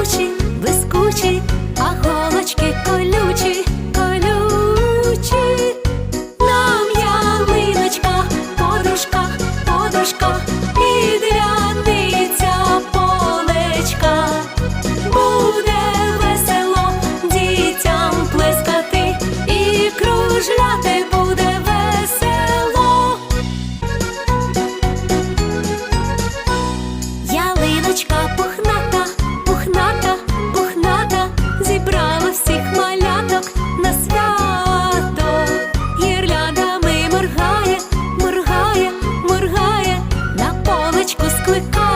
блискучі, блискучі, а голочки колючі, колючі. Нам ялиночка, подушка, подушка, підрядниця полечка. Буде весело дітям плескати і кружляти буде весело. Ялиночка пухна. click on